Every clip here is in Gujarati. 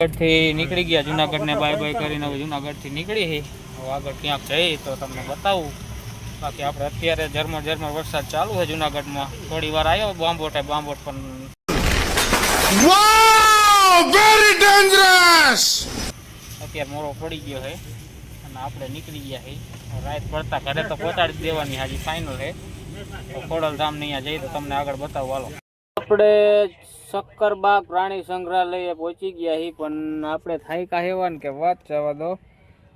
જુનાગઢથી નીકળી ગયા. જુનાગઢને બાય બાય કરીને હવે જુનાગઢથી નીકળી હવે આગળ ક્યાંક જઈએ તો તમને બતાવું. બાકી આપણે અત્યારે ઝરમર ઝરમર વરસાદ ચાલુ છે જુનાગઢમાં. થોડી વાર આવ્યો બાંબોટે બાંબોટ પણ અત્યારે મોડો પડી ગયો છે અને આપણે નીકળી ગયા છે રાત પડતા ઘરે તો પહોંચાડી દેવાની હાજી ફાઇનલ છે તો ખોડલધામ ને અહીંયા જઈએ તો તમને આગળ બતાવું. હાલો. આપણે શક્કરબાગ પ્રાણી સંગ્રહાલયે પહોંચી ગયા હી, પણ આપણે થાયકા હેવાન કે વાત જવા દો.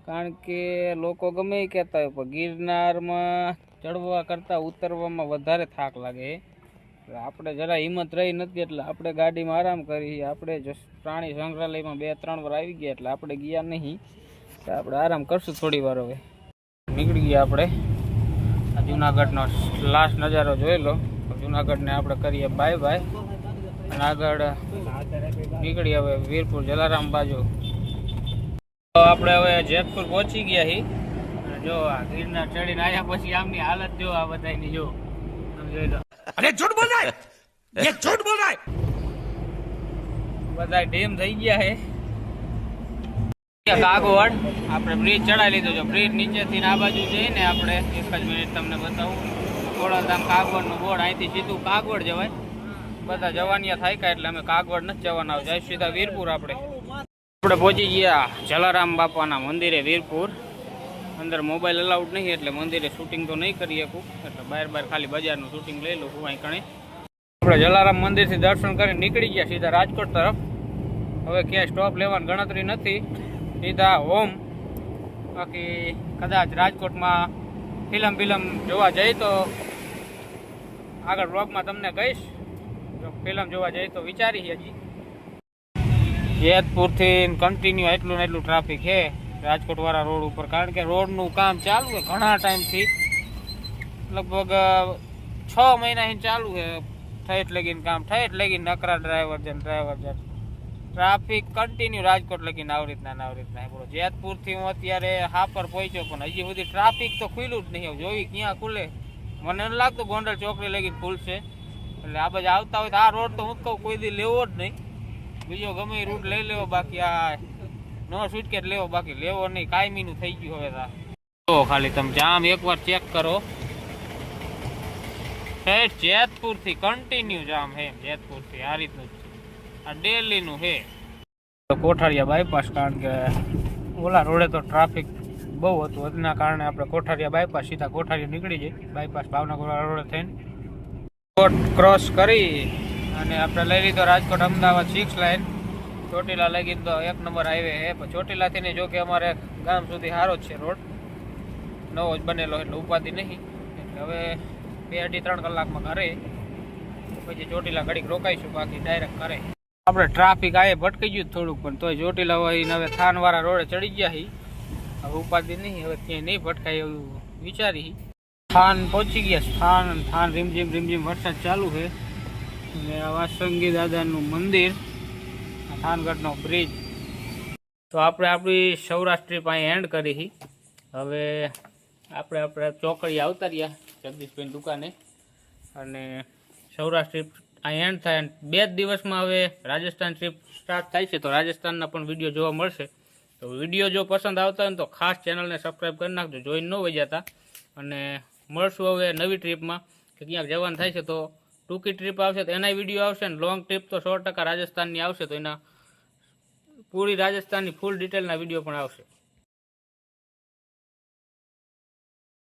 કારણ કે લોકો ગમે એ કહેતા હોય, પણ ગિરનારમાં ચડવા કરતાં ઉતરવામાં વધારે થાક લાગે આપણે જરા હિંમત રહી નથી એટલે આપણે ગાડીમાં આરામ કરી આપણે પ્રાણી સંગ્રહાલયમાં બે ત્રણ વાર આવી ગયા એટલે આપણે ગયા નહીં. તો આપણે આરામ કરશું થોડી વાર હવે. નીકળી ગયા આપણે. જુનાગઢનો લાસ્ટ નજારો જોઈ લો. જુનાગઢને આપણે કરીએ બાય બાય અને આગળ નીકળી હવે વીરપુર જલારામ બાજુ તો આપણે હવે જેતપુર પહોંચી ગયા છીએ અને જો આ ગિરનાર ચડીને આવ્યા પછી આમની હાલત જો આ બધાની જો તમે જોઈ લો अरे झूठ बोल रहा है ये झूठ बोल रहा है બધા ડેમ થઈ ગયા છે કાગવડ આપણે બ્રિજ ચડાવી લીધો છે બ્રિજ નીચેથી ને આ બાજુ જઈને આપણે એક જ મિનિટ તમને બતાવું ખોડલધામ કાગવડનું બોર્ડ અહીંથી સીધું કાગવડ જવાય બધા જવાનિયા થાય કા એટલે અમે કાગવડ નથી જવાના. જાય સીધા વીરપુર આપણે. આપણે પહોંચી ગયા જલારામ બાપાના મંદિરે વીરપુર. અંદર મોબાઈલ અલાઉડ નહીં એટલે મંદિરે શૂટિંગ તો નહીં કરી શકું. એટલે બહાર બહાર ખાલી બજારનું શૂટિંગ લઈ લઉં હું અહીં કણે આપણે જલારામ મંદિરથી દર્શન કરીને નીકળી ગયા સીધા રાજકોટ તરફ. હવે ક્યાંય સ્ટોપ લેવાની ગણતરી નથી. સીધા હોમ બાકી કદાચ રાજકોટમાં ફિલ્મ ફિલ્મ જોવા જઈએ તો આગળ બ્લોગમાં તમને કહીશ. ફિલ્મ જોવા જઈએ તો વિચારી હજી. જેતપુરથી કન્ટિન્યુ એટલું ને એટલું ટ્રાફિક છે. રાજકોટ વાળા રોડ ઉપર. કારણ કે રોડનું કામ ચાલુ છે ઘણા ટાઈમથી લગભગ છ મહિનાથી ચાલુ છે. ઠેઠ લગીને કામ ઠેઠ લગીને નકરા ડ્રાઈવર છે ડ્રાઈવર છે. ટ્રાફિક કન્ટિન્યુ રાજકોટ લગીને આવી રીતના ને આવી રીતના બોલો, જેતપુરથી હું અત્યારે હાપર પહોંચ્યો પણ હજી સુધી ટ્રાફિક તો ખુલ્લું જ નહીં હવે જોઈ ક્યાં ખુલે? મને નથી લાગતું ગોંડલ ચોકડી લગીને ખુલશે. એટલે આ બાજુ આવતા હોય તો આ રોડ તો હું કહું, કોઈ દી લેવો જ નહીં. બીજો ગમે રૂટ લઈ લેવો, બાકી આ નો સુટકેટ લેવો, બાકી લેવો નહીં. કાયમીનું થઈ ગયું હવે તા. જો ખાલી તમે જામ એકવાર ચેક કરો. હે, જેતપુરથી કન્ટિન્યુ જામ હે જેતપુરથી, આ રીતનું છે. આ ડેલીનું હે. કોઠારિયા બાયપાસ કારણ કે ઓલા રોડે તો ટ્રાફિક બહુ હતું. એના કારણે આપણે કોઠારિયા બાયપાસ સીધા કોઠારિયા નીકળી જાય બાયપાસ ભાવનગર રોડે થઈને. કોટ ક્રોસ કરી અને આપણે લઈ લીધો રાજકોટ અમદાવાદ સિક્સ લાઇન ચોટીલા લગી તો એક નંબર હાઈવે છે. પણ ચોટીલાથી નહીં જો કે અમારે ગામ સુધી સારો જ છે રોડ. નવો જ બનેલો એટલે ઉપાધિ નહીં. એટલે હવે બે અઢી ત્રણ કલાકમાં ઘરે. પછી ચોટીલા ઘડીક રોકાઈશું, બાકી ડાયરેક્ટ કરે આપણે ટ્રાફિક આયે ભટકી ગયું થોડુંક, પણ તોય ચોટીલા હોય હવે થાનવાળા રોડે ચડી ગયા હી. હવે ઉપાધિ નહીં, હવે ક્યાંય નહીં ભટકાય એવું વિચારી થાન પહોંચી ગયા. સ્થાન થાન અને થાન રીમઝીમ રીમઝીમ વરસાદ ચાલુ છે. અને વાસંગી દાદાનું મંદિર થાનગઢનો બ્રિજ. તો આપણે આપણી સૌરાષ્ટ્ર ટ્રીપ અહીં એન્ડ કરી હવે આપણે આપણે ચોકડી આવતા રહ્યા જગદીશભાઈ દુકાને. અને સૌરાષ્ટ્ર ટ્રીપ અહીં એન્ડ થાય અને બે જ દિવસમાં હવે રાજસ્થાન ટ્રીપ સ્ટાર્ટ થાય છે. તો રાજસ્થાનના પણ વીડિયો જોવા મળશે. તો વીડિયો જો પસંદ આવતા હોય તો ખાસ ચેનલને સબસ્ક્રાઈબ કરી નાખજો. જોઈન ન વહી જતા અને મળશું હવે નવી ટ્રીપમાં, કે ક્યાંક જવાનું થાય છે તો ટૂંકી ટ્રીપ આવશે તો એના વીડિયો આવશે ને લોંગ ટ્રીપ તો સો ટકા રાજસ્થાનની આવશે તો એના પૂરી રાજસ્થાનની ફૂલ ડિટેલના વીડિયો પણ આવશે.